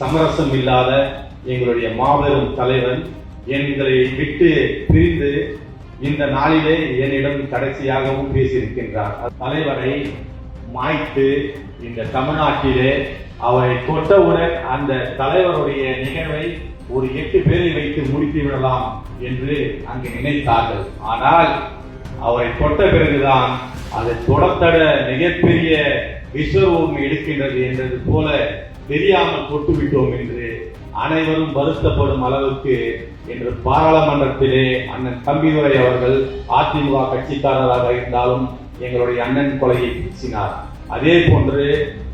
சமரசம் இல்லாத எங்களுடைய மாபெரும் தலைவன் எங்களை விட்டு பிரிந்து இந்த நாளிலே என்னிடம் கடைசியாகவும் பேசியிருக்கின்றார். தலைவரை மாய்த்து இந்த தமிழ்நாட்டிலே அவரை தொட்டவுடன் அந்த தலைவருடைய நிகழ்வை ஒரு எட்டு பேரை வைத்து முடித்து விடலாம் என்று அங்கு நினைத்தார்கள். ஆனால் அவரை தொட்ட பிறகுதான் அதை தொடத்தட மிகப்பெரிய விஸ்வரூபம் எடுக்கின்றது என்றது போல தெரியாமல் தொட்டுவிட்டோம் என்று அனைவரும் வருத்தப்படும் அளவுக்கு என்று பாராளுமன்றத்திலே அண்ணன் தம்பிதுரை அவர்கள் அதிமுக கட்சிக்காரராக இருந்தாலும் எங்களுடைய அண்ணன் கொலையை பேசினார் அதே போன்று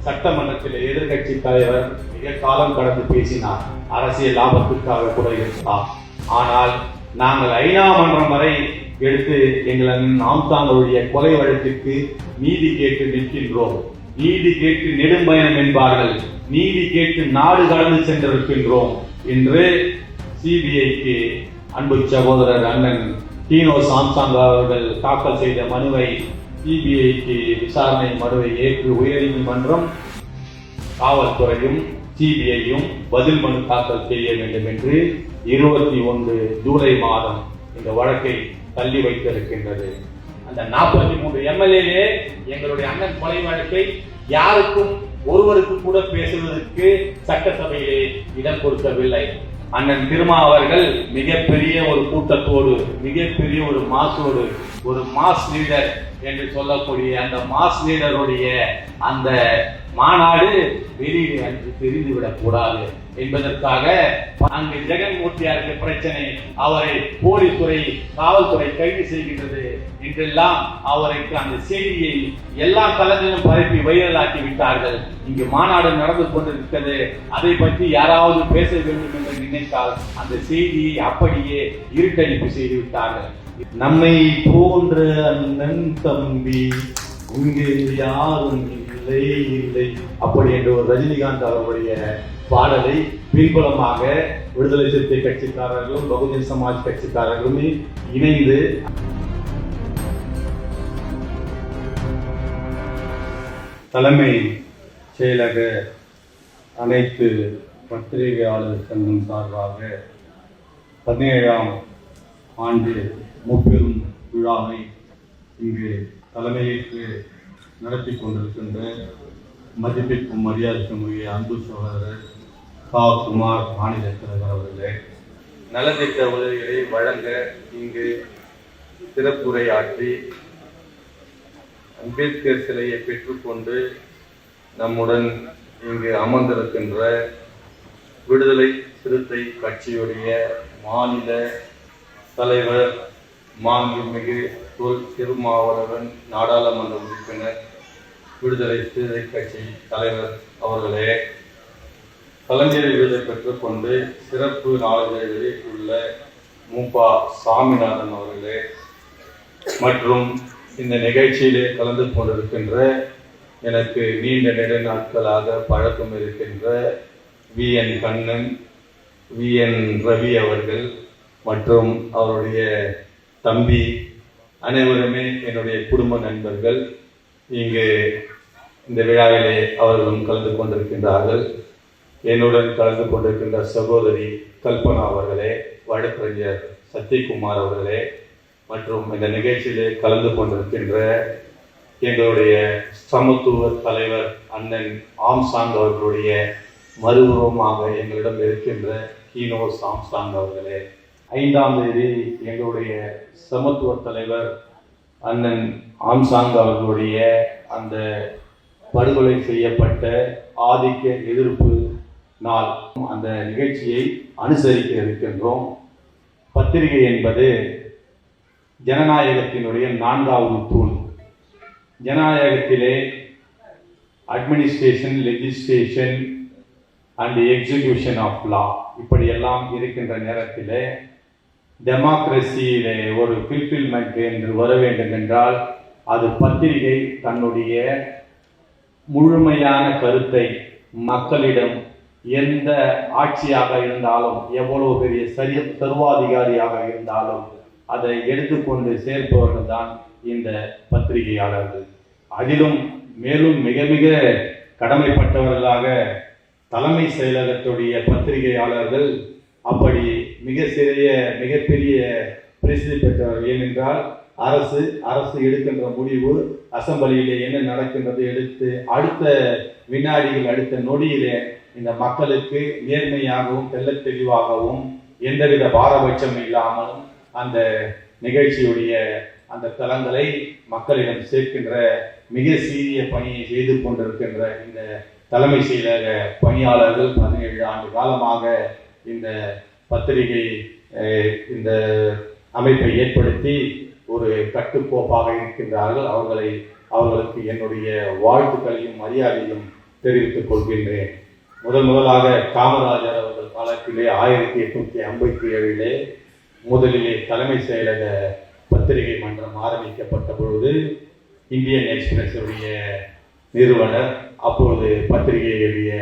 சட்டமன்றத்தில் எதிர்கட்சி தலைவர் மிக காலம் கடந்து பேசினார். அரசியல் லாபத்திற்காக கூட இருக்கலாம் ஆனால் நாங்கள் ஐநா மன்றம் வரை எடுத்து எங்களை நாம் தாங்களுடைய கொலை வழக்கிற்கு நீதி கேட்டு நிற்கின்றோம். நீதி கேட்டு நெடும்பயணம் என்பார்கள். நீதி கேட்டு நாடு கடந்து சென்றிருக்கின்றோம் என்று சிபிஐக்கு அன்பு சகோதரர் அண்ணன் டீனோ சாம்சாங் அவர்கள் தாக்கல் செய்த மனுவை சிபிஐக்கு விசாரணை மனுவை ஏற்று உயர்நீதிமன்றம் காவல்துறையும் சிபிஐயும் பதில் மனு தாக்கல் செய்ய வேண்டும் என்று இருபத்தி ஒன்று ஜூலை மாதம் இந்த வழக்கை தள்ளி வைத்திருக்கின்றது. அந்த நாற்பத்தி மூன்று எம்எல்ஏலே எங்களுடைய அண்ணன் கொலை வழக்கை யாருக்கும் ஒருவருக்கு கூட பேசுவதற்கு சட்டசபையிலே இடம் கொடுக்கவில்லை. அண்ணன் திருமா அவர்கள் மிகப்பெரிய ஒரு கூட்டத்தோடு மிகப்பெரிய ஒரு மாசோடு ஒரு மாஸ் லீடர் என்று சொல்லக்கூடிய அந்த மாஸ் லீடருடைய அந்த மாநாடு வெளியே அன்று தெரிந்துவிடக் கூடாது. என்பதற்காக அங்கு ஜெகன்மூர்த்தியாருக்கு பிரச்சனை அவரை போலீஸ்துறை காவல்துறை கைது செய்கின்றது என்றெல்லாம் அவருக்கு அந்த செய்தியை எல்லா தளத்திலும் பரப்பி வைரலாக்கி விட்டார்கள். இங்கு மாநாடு நடந்து கொண்டிருக்கிறது. அதை பற்றி யாராவது பேச வேண்டும் என்று நினைத்தால் அந்த செய்தியை அப்படியே இருட்டடிப்பு செய்து விட்டார்கள். நம்மை போன்ற அண்ணன் தம்பி இங்கே யாரும் இல்லை இல்லை. அப்படி என்று ஒரு ரஜினிகாந்த் அவருடைய பாடலை பின்புலமாக விடுதலை சிறுத்தை கட்சிக்காரர்களும் பகுஜன் சமாஜ் கட்சிக்காரர்களுமே இணைந்து தலைமை செயலக அனைத்து பத்திரிகையாளர் சங்கம் சார்பாக பதினேழாம் ஆண்டு முப்பெரும் விழாவை இங்கு தலைமையேற்று நடத்தி கொண்டிருக்கின்ற மதிப்பிற்கும் மரியாதைக்குரிய அன்பு சகோதரர் கா. குமார் மாநில தலைவர் அவர்களே நலத்திட்ட உதவிகளை வழங்க இங்கு சிறப்புரையாற்றி அம்பேத்கர் சிலையை பெற்றுக்கொண்டு நம்முடன் இங்கு அமர்ந்திருக்கின்ற விடுதலை சிறுத்தை கட்சியுடைய மாநில தலைவர் மாண்புமிகு தொல் திருமாவளவன் நாடாளுமன்ற உறுப்பினர் விடுதலை சிறுத்தை கட்சி தலைவர் அவர்களே கலைஞரை விருதை பெற்றுக்கொண்டு சிறப்பு நாளிதழை உள்ள மூபா சாமிநாதன் அவர்களே மற்றும் இந்த நிகழ்ச்சியிலே கலந்து கொண்டிருக்கின்ற எனக்கு நீண்ட நெடு நாட்களாக பழக்கம் இருக்கின்ற V N Kannan V N Ravi அவர்கள் மற்றும் அவருடைய தம்பி அனைவருமே என்னுடைய குடும்ப நண்பர்கள் இங்கு இந்த விழாவிலே அவர்களும் கலந்து கொண்டிருக்கின்றார்கள். என்னுடன் கலந்து கொண்டிருக்கின்ற சகோதரி கல்பனா அவர்களே வழக்கறிஞர் சத்யகுமார் அவர்களே மற்றும் இந்த நிகழ்ச்சியிலே கலந்து கொண்டிருக்கின்ற எங்களுடைய சமத்துவ தலைவர் அண்ணன் ஆம்சாங் அவர்களுடைய மறுபுறமாக எங்களிடம் இருக்கின்ற கீனோ சாம்சாங் அவர்களே ஐந்தாம் தேதி எங்களுடைய சமத்துவ தலைவர் அண்ணன் ஆம்சாங் அவர்களுடைய அந்த படுகொலை செய்யப்பட்ட ஆதிக்க எதிர்ப்பு நாள். அந்த நிகழ்ச்சியை அனுசரிக்க இருக்கின்றோம். பத்திரிகை என்பது ஜனநாயகத்தினுடைய நான்காவது தூண். ஜனநாயகத்திலே administration legislation and execution of law இப்படியெல்லாம் இருக்கின்ற நேரத்திலே டெமோக்ரஸியிலே ஒரு ஃபில்ஃபில்மெண்ட் என்று வர வேண்டும் என்றால் அது பத்திரிகை தன்னுடைய முழுமையான கருத்தை மக்களிடம் எந்த ஆட்சியாக இருந்தாலும் எவ்வளவு பெரிய சரி சர்வாதிகாரியாக இருந்தாலும் அதை எடுத்துக்கொண்டு சேர்ப்பவர்கள் தான் இந்த பத்திரிகையாளர்கள். அதிலும் மேலும் மிக மிக கடமைப்பட்டவர்களாக தலைமை செயலகத்துடைய பத்திரிகையாளர்கள் அப்படி மிக சிறிய மிகப்பெரிய பிரசித்தி பெற்றவர் ஏனென்றால் அரசு அரசு எடுக்கின்ற முடிவு அசெம்பிளியிலே என்ன நடக்கின்றது எடுத்து அடுத்த வினாடியில் அடுத்த நொடியிலே இந்த மக்களுக்கு நேர்மையாகவும் தெல்ல தெளிவாகவும் எந்தவித பாரபட்சம் இல்லாமலும் அந்த நிகழ்ச்சியுடைய அந்த தளங்களை மக்களிடம் சேர்க்கின்ற மிக சீரிய பணியை செய்து கொண்டிருக்கின்ற இந்த தலைமை செயலக பணியாளர்கள் பதினேழு ஆண்டு காலமாக இந்த பத்திரிகை இந்த அமைப்பை ஏற்படுத்தி ஒரு கட்டுக்கோப்பாக இருக்கின்றார்கள். அவர்களை அவர்களுக்கு என்னுடைய வாழ்த்துக்களையும் மரியாதையும் தெரிவித்துக் கொள்கின்றேன். முதல் முதலாக காமராஜர் அவர்கள் காலத்திலே ஆயிரத்தி எட்நூத்தி ஐம்பத்தி ஏழிலே முதலிலே தலைமை செயலக பத்திரிகை மன்றம் ஆரம்பிக்கப்பட்ட பொழுது இந்தியன் எக்ஸ்பிரஸ் உடைய நிறுவனர் அப்பொழுது பத்திரிகையுடைய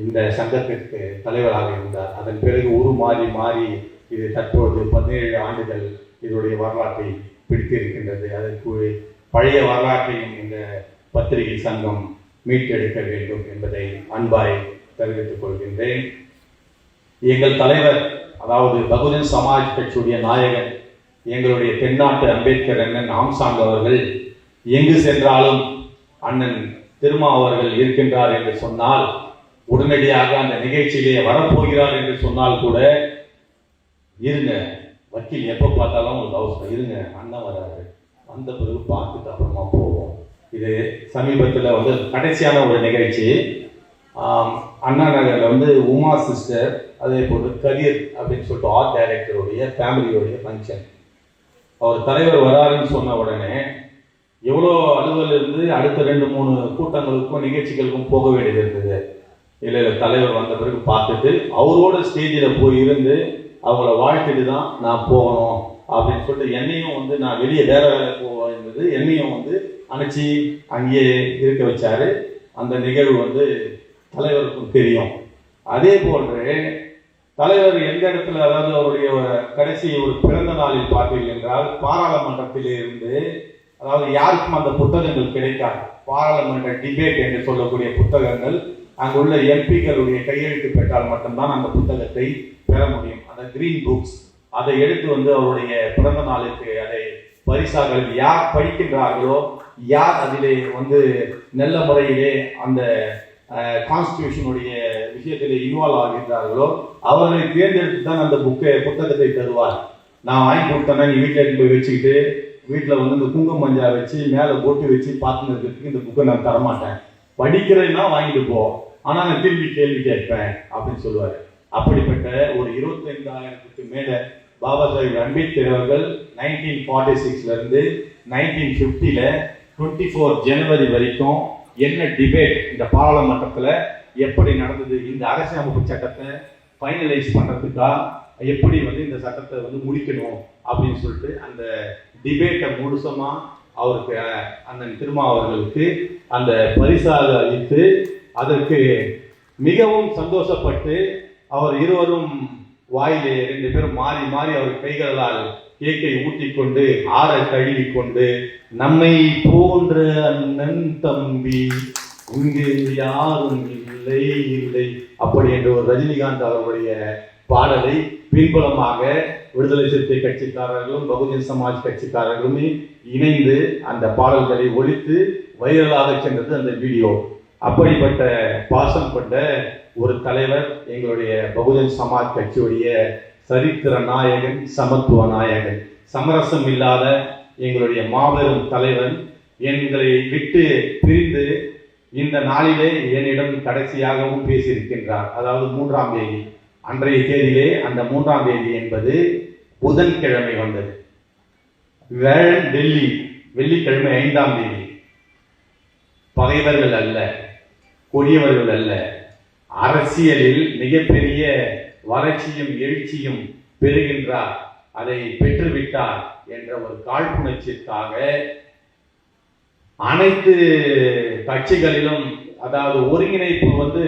இந்த சங்கத்திற்கு தலைவராக இருந்தார். அதன் பிறகு உரு மாறி மாறி இது தற்போது பதினேழு ஆண்டுகள் இதனுடைய வரலாற்றை பிடித்திருக்கின்றது. அதற்கு பழைய வரலாற்றையும் இந்த பத்திரிகை சங்கம் மீட்டெடுக்க வேண்டும் என்பதை அன்பாய் தெரிவித்துக் கொள்கின்றேன். எங்கள் தலைவர் அதாவது பகுஜன் சமாஜ் கட்சியுடைய நாயகன் எங்களுடைய தென்னாட்டு அம்பேத்கர் அண்ணன் ஆம்சாங் அவர்கள் எங்கு சென்றாலும் அண்ணன் திருமா அவர்கள் இருக்கின்றார் என்று சொன்னால் உடனடியாக அந்த நிகழ்ச்சியிலே வரப்போகிறார் என்று சொன்னால் கூட இருங்க வக்கீல் எப்போ பார்த்தாலும் உங்களுக்கு அவசரம் இருங்க அண்ணன் வராரு. வந்த பிறகு பார்த்துட்டு அப்புறமா போவோம். இது சமீபத்தில் வந்து கடைசியான ஒரு நிகழ்ச்சி. அண்ணா நகரில் வந்து உமா சிஸ்டர் அதே போல் கதிர் அப்படின்னு சொல்லிட்டு ஆர்ட் டைரக்டருடைய ஃபேமிலியோடைய ஃபங்க்ஷன் அவர் தலைவர் வராருன்னு சொன்ன உடனே எவ்வளோ அலுவலிருந்து அடுத்த ரெண்டு மூணு கூட்டங்களுக்கும் நிகழ்ச்சிகளுக்கும் போக வேண்டியது இருந்தது. இல்லை இல்லை தலைவர் வந்த பிறகு பார்த்துட்டு அவரோட ஸ்டேஜில் போய் இருந்து அவங்கள வாழ்த்துட்டு தான் நான் போகணும் அப்படின்னு சொல்லிட்டு என்னையும் வந்து நான் வெளியே வேற வேலை போவேன் என்பது என்னையும் வந்து அணைச்சி அங்கேயே இருக்க வச்சாரு. அந்த நிகழ்வு வந்து தலைவருக்கும் தெரியும். அதே போன்று தலைவர் எந்த இடத்துல அதாவது அவருடைய கடைசி ஒரு பிறந்த நாளில் பார்த்தீர்கள் என்றால் பாராளுமன்றத்திலே இருந்து அதாவது யாருக்கும் அந்த புத்தகங்கள் கிடைக்காது. பாராளுமன்ற டிபேட் என்று சொல்லக்கூடிய புத்தகங்கள் அங்குள்ள எம்பிக்களுடைய கையெழுத்து பெற்றால் மட்டும்தான் அந்த புத்தகத்தை பெற முடியும். அந்த கிரீன் புக்ஸ் அதை எடுத்து வந்து அவருடைய பிறந்த நாளுக்கு அதை பரிசாக யார் படிக்கின்றார்களோ யார் அதிலே வந்து நல்ல முறையிலே அந்த கான்ஸ்டியூஷனுடைய விஷயத்திலே இன்வால்வ் ஆகின்றார்களோ அவர்களை தேர்ந்தெடுத்து தான் அந்த புக்கை புத்தகத்தை தருவார். நான் வாங்கி கொடுத்தேன்னா நீ வீட்டில் எடுத்து போய் வச்சுக்கிட்டு வீட்டில் வந்து இந்த குங்கும மஞ்சா வச்சு மேலே போட்டு வச்சு பார்த்துன்னு இருக்கிறதுக்கு இந்த புக்கை நான் தரமாட்டேன். படிக்கிறேன்னா வாங்கிட்டு போ. ஆனால் நான் திரும்பி கேள்வி கேட்பேன் அப்படின்னு சொல்லுவார். அப்படிப்பட்ட ஒரு இருபத்தைந்தாயிரத்துக்கு மேலே பாபா சாஹிப் அம்பேத்கர் அவர்கள் நைன்டீன் ஃபார்ட்டி சிக்ஸ்ல இருந்து நைன்டீன் ஃபிஃப்டியில் டுவெண்ட்டி ஃபோர் ஜனவரி வரைக்கும் என்ன டிபேட் இந்த பாராளுமன்றத்தில் எப்படி நடந்தது இந்த அரசியலமைப்பு சட்டத்தை ஃபைனலைஸ் பண்ணுறதுக்கா எப்படி வந்து இந்த சட்டத்தை வந்து முடிக்கணும் அப்படின்னு சொல்லிட்டு அந்த டிபேட்டை முழுசமாக அவருக்கு அண்ணன் திருமா அவர்களுக்கு அந்த பரிசாக அளித்து அதற்கு மிகவும் சந்தோஷப்பட்டு அவர் இருவரும் வாயிலே ரெண்டு பேரும் மாறி மாறி அவர் கைகளால் கேக்கை ஊட்டிக்கொண்டு ஆற கழுவி கொண்டு நம்மை போன்ற அண்ணன் தம்பி இங்கு யாரும் இல்லை இல்லை அப்படி என்று ஒரு ரஜினிகாந்த் அவருடைய பாடலை பின்புலமாக விடுதலை சிறுத்தை கட்சிக்காரர்களும் பகுஜன் சமாஜ் கட்சிக்காரர்களுமே இணைந்து அந்த பாடல்களை ஒழித்து வைரலாக சென்றது அந்த வீடியோ. அப்படிப்பட்ட பாசம் கொண்ட ஒரு தலைவர் எங்களுடைய பகுஜன் சமாஜ் கட்சியுடைய சரித்திர நாயகன் சமத்துவ நாயகன். சமரசம் இல்லாத எங்களுடைய மாபெரும் தலைவன் எங்களை விட்டு பிரிந்து இந்த நாளிலே என்னிடம் கடைசியாகவும் பேசியிருக்கின்றார். அதாவது மூன்றாம் தேதி. அன்றைய தேதியிலே அந்த மூன்றாம் தேதி என்பது புதன்கிழமை வந்தது. வேழன் டெல்லி வெள்ளிக்கிழமை ஐந்தாம் தேதி. பகைவர்கள் அல்ல கொடியவர்கள் அல்ல. அரசியலில் மிகப்பெரிய வறட்சியும் எழுச்சியும் பெறுகின்றார் அதை பெற்றுவிட்டார் என்ற ஒரு காழ்ப்புணர்ச்சிக்காக அனைத்து கட்சிகளிலும் அதாவது ஒருங்கிணைப்பு வந்து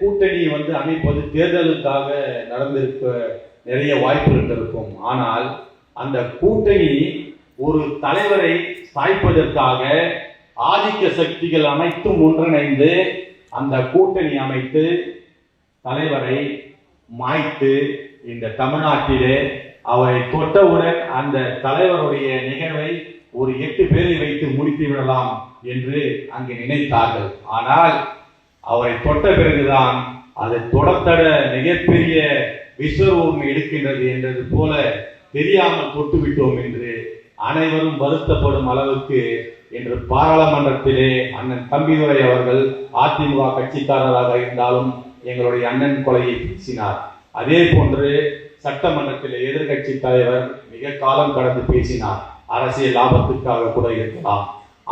கூட்டணி வந்து அமைப்பது தேர்தலுக்காக நடந்திருக்க நிறைய வாய்ப்புகள் இருக்கும். ஆனால் அந்த கூட்டணி ஒரு தலைவரை சாய்ப்பதற்காக ஆதிக்க சக்திகள் அனைத்தும் ஒன்றிணைந்து அந்த கூட்டணி அமைத்து தலைவரை மாய்த்து இந்த தமிழ்நாட்டிலே அவரை தொட்டவுடன் அந்த தலைவருடைய நிகழ்வை ஒரு எட்டு பேரை வைத்து முடித்து விடலாம். என்று அங்கே நினைத்தார்கள். ஆனால் அவரை தொட்ட பிறகுதான் அது தொடத்தட மிகப்பெரிய விஸ்வரூபம் எடுக்கின்றது என்றது போல தெரியாமல் தொட்டுவிட்டோம் என்று அனைவரும் வருத்தப்படும் அளவுக்கு இன்று பாராளுமன்றத்திலே அண்ணன் தம்பிதுரை அவர்கள் அதிமுக கட்சிக்காரராக இருந்தாலும் எங்களுடைய அண்ணன் கொலையை பேசினார். அதே போன்று சட்டமன்றத்தில் எதிர்க்கட்சி தலைவர் மிக காலம் கடந்து பேசினார். அரசியல் லாபத்துக்காக கூட இருக்கலாம்.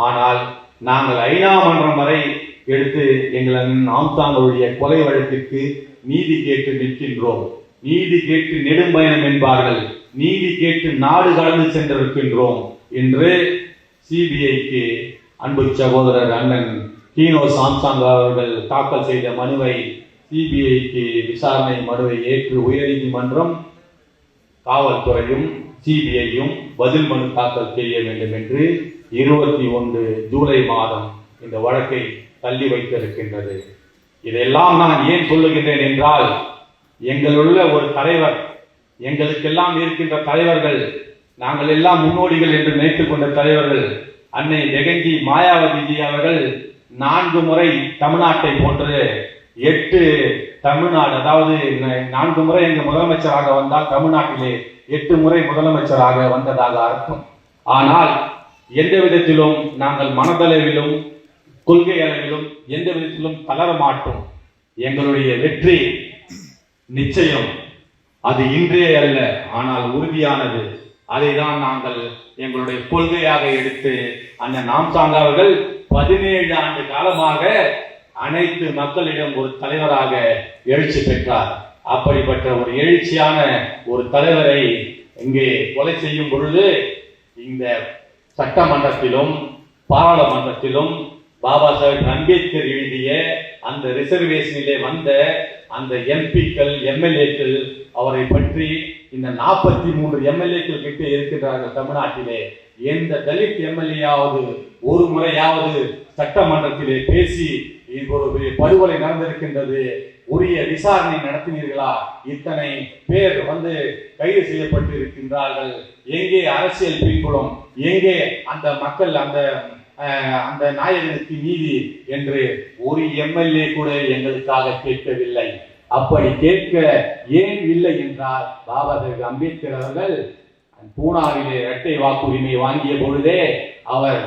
ஆனால் நாங்கள் ஐநா மன்றம் வரை எடுத்து எங்கள் நாம் தாங்களுடைய கொலை வழக்கிற்கு நீதி கேட்டு நிற்கின்றோம். நீதி கேட்டு நெடும்பயணம் என்பார்கள். நீதி கேட்டு நாடு கடந்து சென்றிருக்கின்றோம் என்று சிபிஐக்கு அன்பு சகோதரர் அண்ணன் கீனோ சாம்சாங் அவர்கள் தாக்கல் செய்த மனுவை சிபிஐக்கு விசாரணை மனுவை ஏற்று உயர்நீதிமன்றம் காவல்துறையும் சிபிஐயும் பதில் மனு தாக்கல் செய்ய வேண்டும் என்று இருபத்தி ஒன்று ஜூலை மாதம் இந்த வழக்கை தள்ளி வைத்திருக்கின்றது. இதெல்லாம் நான் ஏன் சொல்லுகின்றேன் என்றால் எங்களுள்ள ஒரு தலைவர் எங்களுக்கெல்லாம் இருக்கின்ற தலைவர்கள் நாங்கள் எல்லாம் முன்னோடிகள் என்று நினைத்துக் கொண்ட தலைவர்கள் அன்னை ஜெகஞ்சி மாயாவதிஜி அவர்கள் நான்கு முறை தமிழ்நாட்டை போன்று எட்டு தமிழ்நாடு அதாவது நான்கு முறை எங்கள் முதலமைச்சராக வந்தால் தமிழ்நாட்டிலே எட்டு முறை முதலமைச்சராக வந்ததாக அர்த்தம். ஆனால் எந்த விதத்திலும் நாங்கள் மனதளவிலும் கொள்கை அளவிலும் எந்த விதத்திலும் தளர மாட்டோம். எங்களுடைய வெற்றி நிச்சயம். அது இன்றே அல்ல ஆனால் உறுதியானது. அதை தான் நாங்கள் எங்களுடைய கொள்கையாக எடுத்து அந்த நாம்சாங் அவர்கள் பதினேழு ஆண்டு காலமாக அனைத்து மக்களிடம் ஒரு தலைவராக எழுச்சி பெற்றார். அப்படிப்பட்ட ஒரு எழுச்சியான ஒரு தலைவரை இங்கே கொலை செய்யும் பொழுது இந்த சட்டமன்றத்திலும் பாராளுமன்றத்திலும் பாபா சாஹேப் அம்பேத்கர் எழுதிய அந்த ரிசர்வேஷனிலே வந்த அந்த எம்பிக்கள் எம்எல்ஏக்கள் அவரை பற்றி இந்த நாற்பத்தி மூன்று எம்எல்ஏக்கள் கிட்ட இருக்கின்றார்கள் தமிழ்நாட்டிலே. எந்த தலித் எம்எல்ஏயாவது ஒரு முறையாவது சட்டமன்றத்திலே பேசி இது ஒரு பெரிய படுகொலை நடந்திருக்கின்றது. உரிய விசாரணை நடத்தினீர்களா? இத்தனை பேர் வந்து கைது செய்யப்பட்டு இருக்கின்றார்கள் எங்கே அரசியல் பின்புலம்? எங்கே அந்த மக்கள் அந்த அந்த நாயகனுக்கு நீதி என்று ஒரு எம்எல்ஏ கூட எங்களுக்காக கேட்கவில்லை. அப்படி கேட்க ஏன் இல்லை என்றால் பாபா சாஹேப் அம்பேத்கர் அவர்கள் பூனாவிலே இரட்டை வாக்குரிமை வாங்கிய பொழுதே அவர்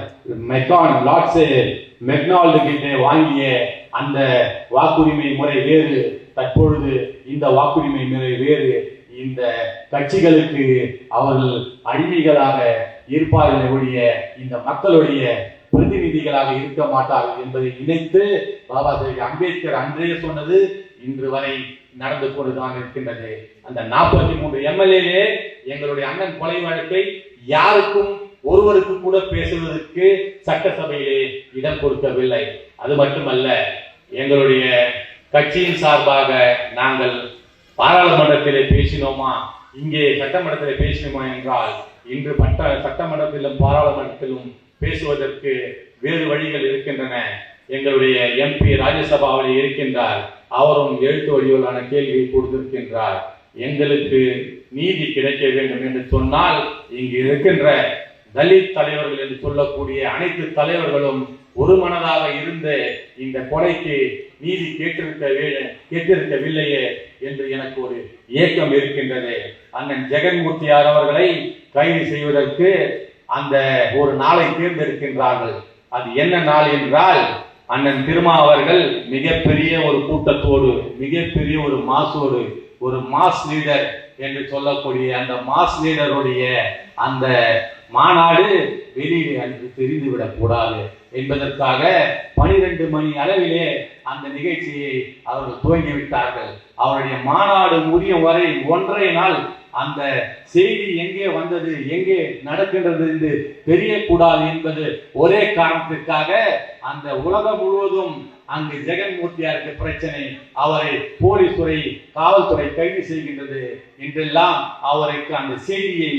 மெக்கான் லாட்ஸ் மெக்னால்டு கிட்டே வாங்கிய அந்த வாக்குரிமை முறை வேறு தற்பொழுது இந்த வாக்குரிமை முறை வேறு. இந்த கட்சிகளுக்கு அவர்கள் அடிமைகளாக இருப்பார்கள் ஒழிய இந்த மக்களுடைய பிரதிநிதிகளாக இருக்க மாட்டார்கள் என்பதை நினைத்து பாபா சாஹேப் அம்பேத்கர் அன்றே சொன்னது இன்று வரை நடந்து கொண்டுதான் இருக்கின்றது. அந்த நாற்பத்தி மூன்று எம்எல்ஏலே எங்களுடைய அண்ணன் கொலை வழக்கை யாருக்கும் ஒருவருக்கு கூட பேசுவதற்கு சட்டசபையிலே இடம் கொடுக்கவில்லை. அது மட்டுமல்ல எங்களுடைய கட்சியின் சார்பாக நாங்கள் பாராளுமன்றத்திலே பேசினோமா? இங்கே சட்டமன்றத்திலே பேசினோமா என்றால் இன்று பட்ட சட்டமன்றத்திலும் பாராளுமன்றத்திலும் பேசுவதற்கு வேறு வழிகள் இருக்கின்றன. எங்களுடைய எம்பி ராஜ்யசபாவில் இருக்கின்றார். அவரும் எழுத்து வடிவிலான கேள்வியை கொடுத்திருக்கின்றார். எங்களுக்கு நீதி கிடைக்க வேண்டும் என்று சொன்னால் இங்கு இருக்கின்ற தலித் தலைவர்கள் என்று சொல்லக்கூடிய அனைத்து தலைவர்களும் ஒரு மனதாக இருந்து இந்த கொலைக்கு நீதி கேட்டிருக்க வே- கேட்டிருக்கவில்லையே என்று எனக்கு ஒரு ஏக்கம் இருக்கின்றது. அண்ணன் ஜெகன்மூர்த்தியார் அவர்களை கைது செய்வதற்கு அந்த ஒரு நாளை தேர்ந்தெடுக்கின்றார்கள். அது என்ன நாள் என்றால் அண்ணன் திருமா அவர்கள் மிகப்பெரிய ஒரு கூட்டத்தோடு மிகப்பெரிய ஒரு மாசோடு ஒரு மாஸ் லீடர் என்று சொல்லக்கூடிய அந்த மாஸ் லீடருடைய அந்த மாநாடு வெளியிலே அன்று தெரிந்துவிடக் கூடாது என்பதற்காக பனிரெண்டு மணி அளவிலே அந்த நிகழ்ச்சியை அவர்கள் துவங்கிவிட்டார்கள். அவருடைய மாநாடு முடியும் வரை ஒன்றரை நாள் அந்த செய்தி எங்கே வந்தது எங்கே நடக்கின்றது என்று தெரியக்கூடாது என்பது ஒரே காரணத்திற்காக அந்த உலகம் முழுவதும் அங்கு ஜெகன்மூர்த்தியாருக்கு பிரச்சனை. அவரை போலீஸ்துறை காவல்துறை கைது செய்கின்றது என்றெல்லாம் அவருக்கு அந்த செய்தியை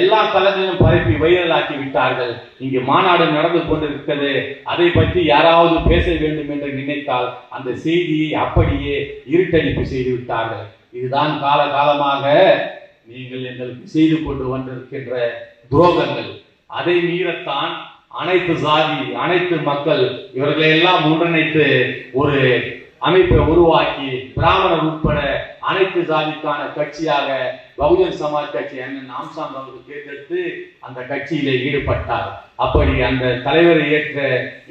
எல்லா தளத்திலும் பரப்பி வைரலாக்கி விட்டார்கள். இங்கு மாநாடு நடந்து கொண்டிருக்கிறது. அதை பற்றி யாராவது பேச வேண்டும் என்று நினைத்தால் அந்த செய்தியை அப்படியே இருட்டடிப்பு செய்து விட்டார்கள். இதுதான் கால காலமாக நீங்கள் எங்களுக்கு செய்து கொண்டு வந்திருக்கின்ற துரோகங்கள் அதை மீறத்தான் அனைத்து சாதி அனைத்து மக்கள் இவர்களை எல்லாம் ஒன்றிணைத்து ஒரு அமைப்பை உருவாக்கி பிராமணர் உட்பட அனைத்து சாதிக்கான கட்சியாக பகுஜன் சமாஜ் கட்சி அண்ணன் ஆம்சாங் அவர்கள் தேர்ந்தெடுத்து அந்த கட்சியிலே ஈடுபட்டார். அப்படி அந்த தலைவரை ஏற்ற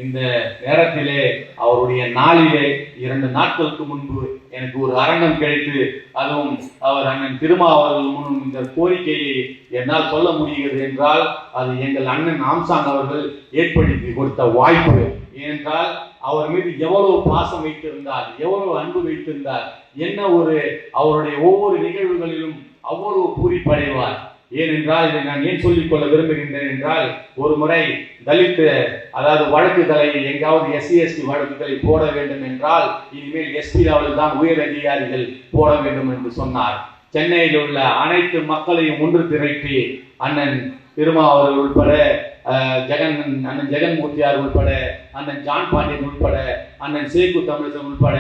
இந்த நேரத்திலே அவருடைய நாளிலே இரண்டு நாட்களுக்கு முன்பு எனக்கு ஒரு அரங்கம் கிடைத்து அதுவும் அவர் அண்ணன் திருமாவர்கள் முன் இந்த கோரிக்கையை என்னால் சொல்ல முடிகிறது என்றால் அது எங்கள் அண்ணன் ஆம்சாங் அவர்கள் ஏற்படுத்தி கொடுத்த வாய்ப்பு. ஏனென்றால் அவர் மீது எவ்வளவு பாசம் வைத்திருந்தார் எவ்வளவு அன்பு வைத்திருந்தார் என்ன ஒரு அவருடைய ஒவ்வொரு நிகழ்வுகளிலும் அவ்வளவு பூரிப்படைவார். ஏனென்றால் இதை நான் ஏன் சொல்லிக் கொள்ள விரும்புகின்றேன் என்றால் ஒரு முறை தலித் அதாவது வழக்குகளை எங்காவது எஸ்சி எஸ்டி வழக்குகளை போட வேண்டும் என்றால் இனிமேல் எஸ்பி லெவலில் தான் உயர் அதிகாரிகள் போட வேண்டும் என்று சொன்னார். சென்னையில் உள்ள அனைத்து மக்களையும் ஒன்று திரட்டி அண்ணன் திருமாவர்கள் உட்பட ஜெகன் அண்ணன் ஜெகன்மூர்த்தியார் உள்பட அண்ணன் ஜான் பாண்டியன் உட்பட அண்ணன் சேகு தமிழிசன் உட்பட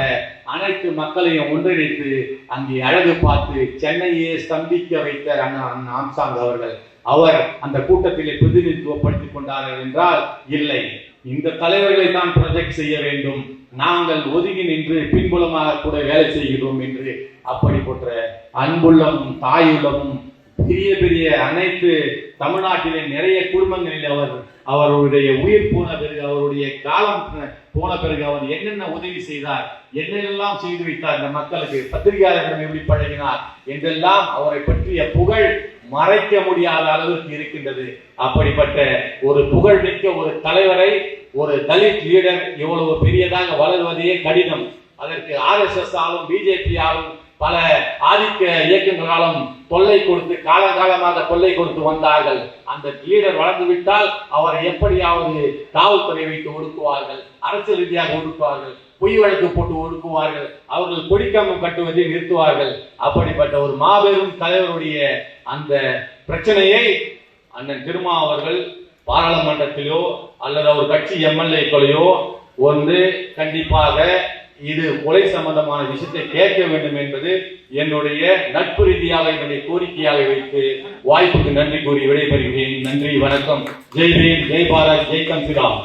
அனைத்து மக்களையும் ஒன்றிணைத்து அங்கே அழகு பார்த்து சென்னையே ஸ்தம்பிக்க வைத்த அண்ணன் அண்ணன் ஆம்சாங் அவர்கள். அவர் அந்த கூட்டத்திலே பிரதிநிதித்துவப்படுத்திக் கொண்டார்கள் என்றால் இல்லை. இந்த தலைவர்களை தான் ப்ரொஜெக்ட் செய்ய வேண்டும். நாங்கள் ஒதுங்கி நின்று பின்புலமாக கூட வேலை செய்கிறோம் என்று அப்படிப்பட்ட அன்புள்ளமும் தாயுள்ளமும் பெரிய பெரிய அனைத்து தமிழ்நாட்டிலே நிறைய குடும்பங்களில் அவர் அவருடைய உயிர் போன பிறகு அவருடைய காலம் போன பிறகு அவர் என்னென்ன உதவி செய்தார் என்னெல்லாம் செய்து வைத்தார் இந்த மக்களுக்கு பத்திரிகையாளர்களிடம் எப்படி பழகினார் என்றெல்லாம் அவரை பற்றிய புகழ் மறைக்க முடியாத அளவுக்கு இருக்கின்றது. அப்படிப்பட்ட ஒரு புகழ்மிக்க ஒரு தலைவரை ஒரு தலித் லீடர் இவ்வளவு பெரியதாக வளருவதே கடினம். அதற்கு ஆர்எஸ்எஸ் ஆலும் பிஜேபி ஆலும் பல ஆதிக்க இயக்கங்களாலும் தொல்லை கொடுத்து காலகாலமாக தொல்லை கொடுத்து வந்தார்கள். அந்த லீடர் வளர்ந்து விட்டால் அவரை எப்படியாவது காவல்துறை வைத்து ஒடுக்குவார்கள் அரசியல் ரீதியாக ஒடுக்குவார்கள் பொய் வழக்கு போட்டு ஒடுக்குவார்கள் அவர்கள் கொடிக்கம்பம் கட்டுவதை நிறுத்துவார்கள். அப்படிப்பட்ட ஒரு மாபெரும் தலைவருடைய அந்த பிரச்சனையை அண்ணன் திருமா அவர்கள் பாராளுமன்றத்திலோ அல்லது அவர் கட்சி எம்எல்ஏக்களையோ ஒன்று கண்டிப்பாக இது கொலை சம்பந்தமான விஷயத்தை கேட்க வேண்டும் என்பது என்னுடைய நட்பு ரீதியாக என்னுடைய கோரிக்கையாக வைத்து வாய்ப்புக்கு நன்றி கூறி விடைபெறுகிறேன். நன்றி வணக்கம். ஜெய் பீம் ஜெய் பாரத் ஜெய் கன்சிராம்